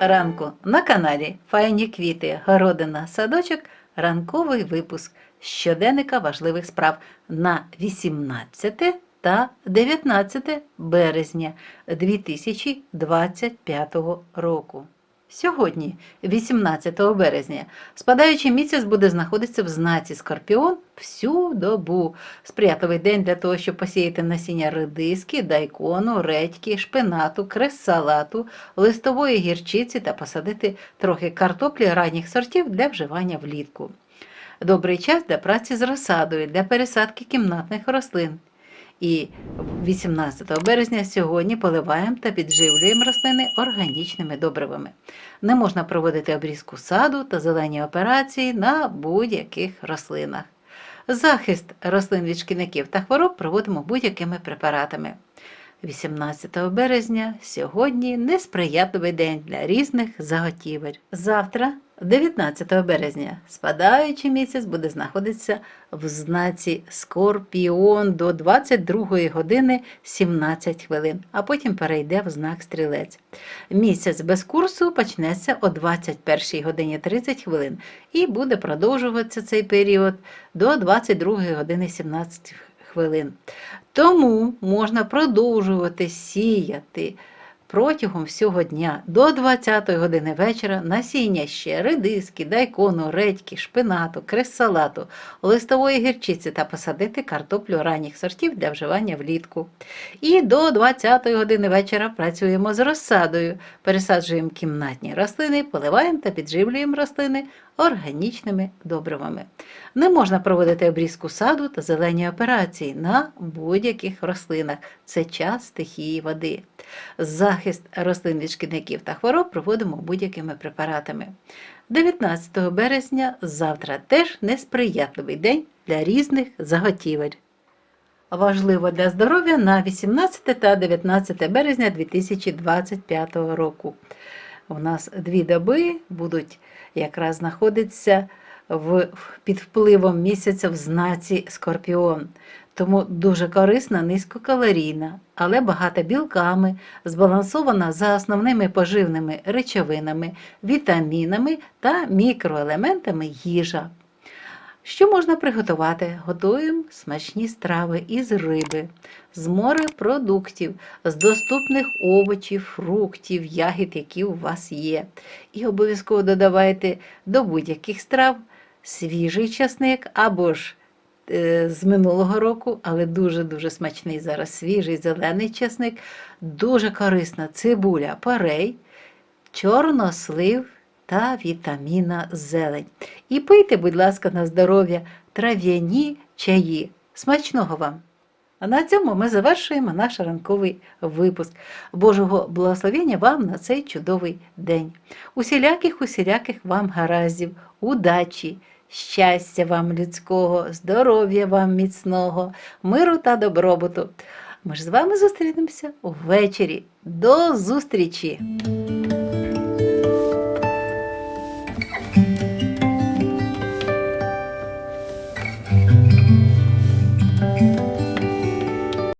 ранку на каналі Файні квіти, городина, садочок, ранковий випуск щоденника важливих справ на 18 та 19 березня 2025 року. Сьогодні, 18 березня, спадаючий місяць буде знаходитися в знаці Скорпіон всю добу. Сприятливий день для того, щоб посіяти насіння редиски, дайкону, редьки, шпинату, крес-салату, листової гірчиці та посадити трохи картоплі ранніх сортів для вживання влітку. Добрий час для праці з розсадою, для пересадки кімнатних рослин. І 18 березня сьогодні поливаємо та підживлюємо рослини органічними добривами. Не можна проводити обрізку саду та зелені операції на будь-яких рослинах. Захист рослин від шкідників та хвороб проводимо будь-якими препаратами. 18 березня сьогодні несприятливий день для різних заготівель. Завтра, 19 березня, спадаючий місяць буде знаходитися в знаці Скорпіон до 22 години 17 хвилин, а потім перейде в знак Стрілець. Місяць без курсу почнеться о 21 годині 30 хвилин і буде продовжуватися цей період до 22 години 17 хвилин. Тому можна продовжувати сіяти протягом всього дня до 20 години вечора насіння ще редиски, дайкону, редьки, шпинату, крес-салату, листової гірчиці та посадити картоплю ранніх сортів для вживання влітку. І до 20 години вечора працюємо з розсадою, пересаджуємо кімнатні рослини, поливаємо та підживлюємо рослини органічними добривами. Не можна проводити обрізку саду та зелені операції на будь-яких рослинах. Це час стихії води. Захист рослин від шкідників та хвороб проводимо будь-якими препаратами. 19 березня завтра теж несприятливий день для різних заготівель. Важливо для здоров'я на 18 та 19 березня 2025 року. У нас дві доби будуть якраз знаходитися в, під впливом місяця в знаці Скорпіон. Тому дуже корисна, низькокалорійна, але багата білками, збалансована за основними поживними речовинами, вітамінами та мікроелементами їжа. Що можна приготувати? Готуємо смачні страви із риби, з морепродуктів, з доступних овочів, фруктів, ягід, які у вас є. І обов'язково додавайте до будь-яких страв свіжий часник або ж е, з минулого року, але дуже-дуже смачний зараз свіжий зелений часник, дуже корисна цибуля, парей, чорнослив та вітаміна зелень. І пийте, будь ласка, на здоров'я трав'яні чаї. Смачного вам! А на цьому ми завершуємо наш ранковий випуск. Божого благословення вам на цей чудовий день. Усіляких, усіляких вам гараздів, удачі, щастя вам людського, здоров'я вам міцного, миру та добробуту. Ми ж з вами зустрінемося ввечері. До зустрічі!